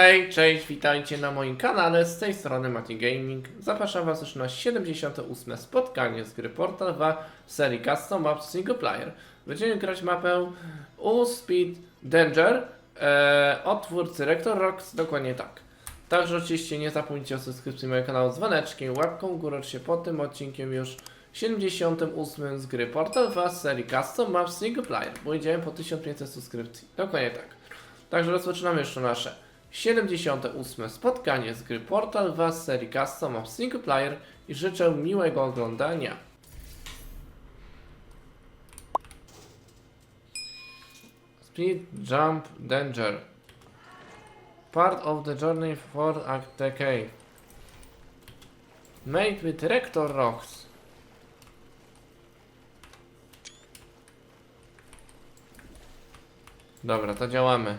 Hej, cześć, witajcie na moim kanale, z tej strony Mati Gaming. Zapraszam Was już na 78. spotkanie z gry Portal 2 w serii Custom Maps Single Player. Będziemy grać mapę U Speed Danger e, od twórcy Rector Rocks, dokładnie tak. Także oczywiście nie zapomnijcie o subskrypcji mojego kanału z dzwoneczkiem, łapką górę oczywiście pod tym odcinkiem już 78 z gry Portal 2 z serii Custom Maps Single Player, bo idziemy po 1500 subskrypcji. Dokładnie tak. Także rozpoczynamy jeszcze nasze 78 spotkanie z gry Portal 2 z serii Custom of Single Player i życzę miłego oglądania. Speed Jump Danger Part of the journey for a decade Made with Rector Rocks Dobra, to działamy.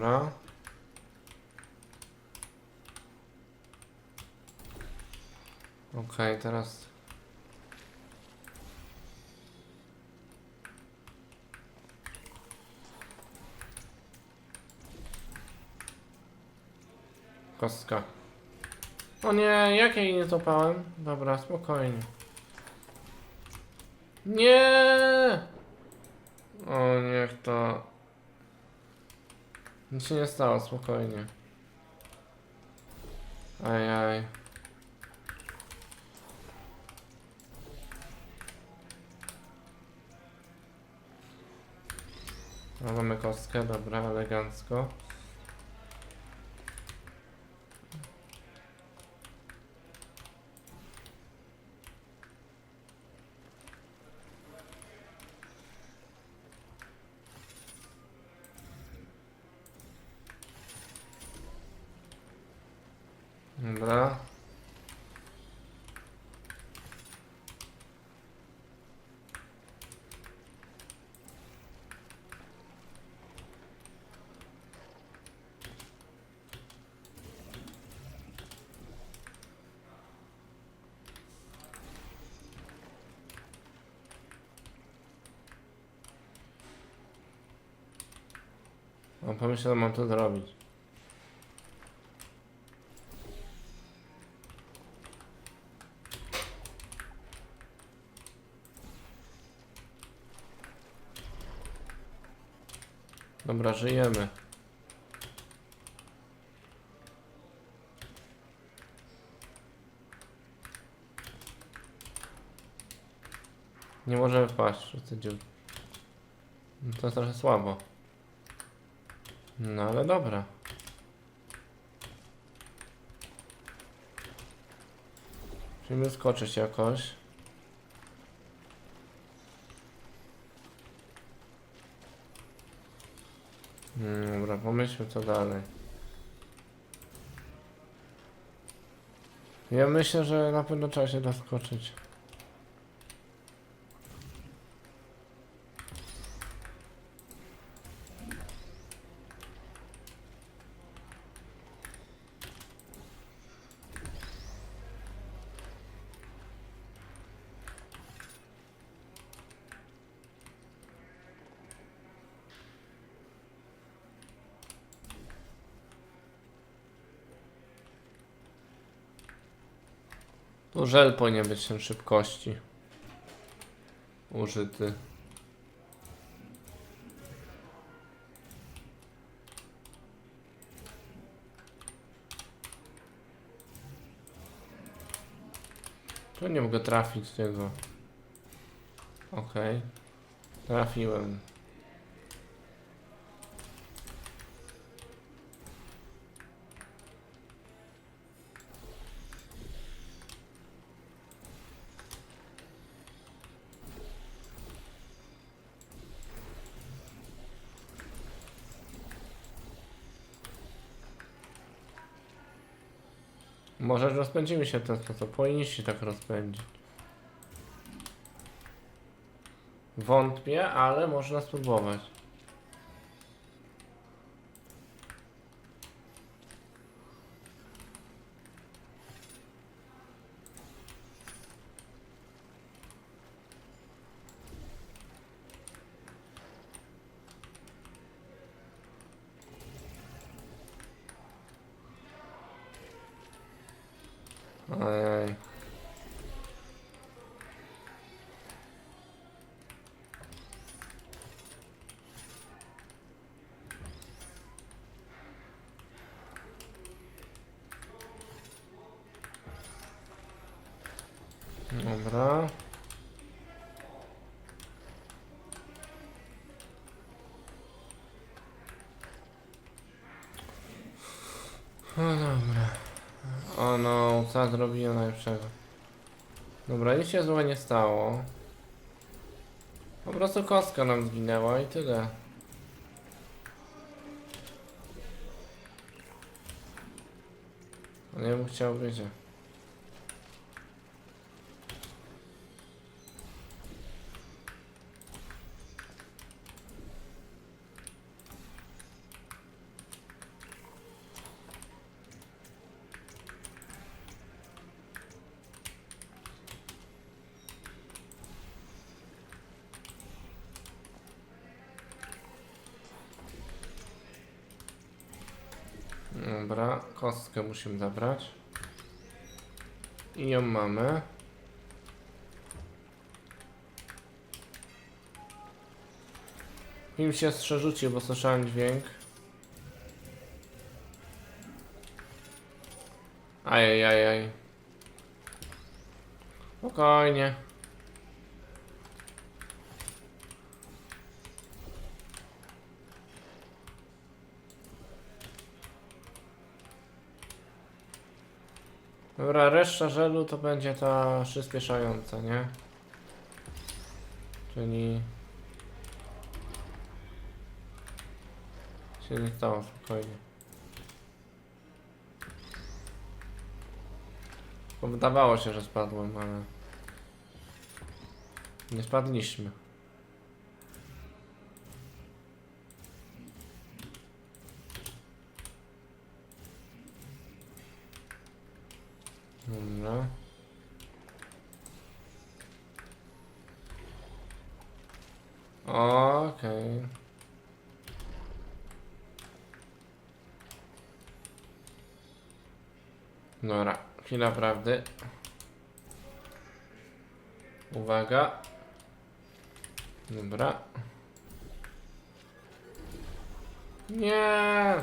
Dobra. Okej, teraz. Kostka. O nie, jak ja jej nie złapałem? Dobra, spokojnie. Nie! O, niech to. Nic się nie stało, spokojnie. Ajaj. No, mamy kostkę, dobra, elegancko. Dobra. No pomyślałem, mam to zrobić. Dobra, żyjemy. Nie możemy wpaść, że to dziób. No to trochę słabo. No ale dobra. Musimy skoczyć jakoś. Mm, Dobra, pomyślmy co dalej. Ja myślę, że na pewno trzeba się doskoczyć. Tu żel powinien być ten szybkości. Użyty. Tu nie mogę trafić tego. Okej. Trafiłem. Może rozpędzimy się w ten sposób. Powinniście się tak rozpędzić. Wątpię, ale można spróbować. Ojej. Dobra. No dobra. O no, co zrobiłem najlepszego. Dobra, nic się złego nie stało. Po prostu kostka nam zginęła i tyle. No nie bym chciał być. Dobra, kostkę musimy zabrać. I ją mamy. Film się strzeżucie, bo słyszałem dźwięk. Ajajajaj. Spokojnie. Dobra, reszta żelu to będzie ta przyspieszająca, nie? Czyli... się nie stało spokojnie. Bo wydawało się, że spadłem, ale... Nie spadliśmy. Dobra. Okej. Dobra, chwila prawdy. Uwaga. Dobra. Nie.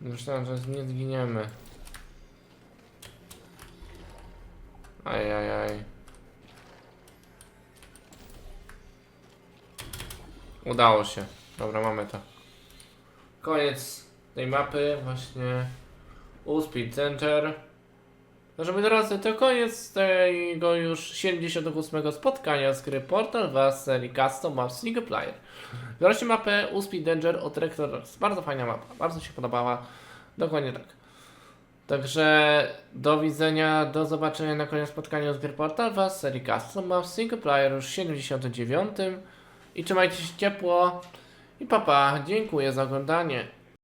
Myślałem, że nie zginiemy. Ajajaj. Udało się. Dobra, mamy to. Koniec tej mapy, właśnie. Uspit Center. Dobrze, moi drodzy, to koniec tego już 78 spotkania z gry Portal was serii Custom Maps Single Player. Wybraliście mapę Uspit Danger od Rectorers. Bardzo fajna mapa, bardzo się podobała. Dokładnie tak. Także do widzenia, do zobaczenia na koniec spotkania z gry Portal was serii Custom Maps Single Player już 79. I trzymajcie się ciepło. I papa, dziękuję za oglądanie.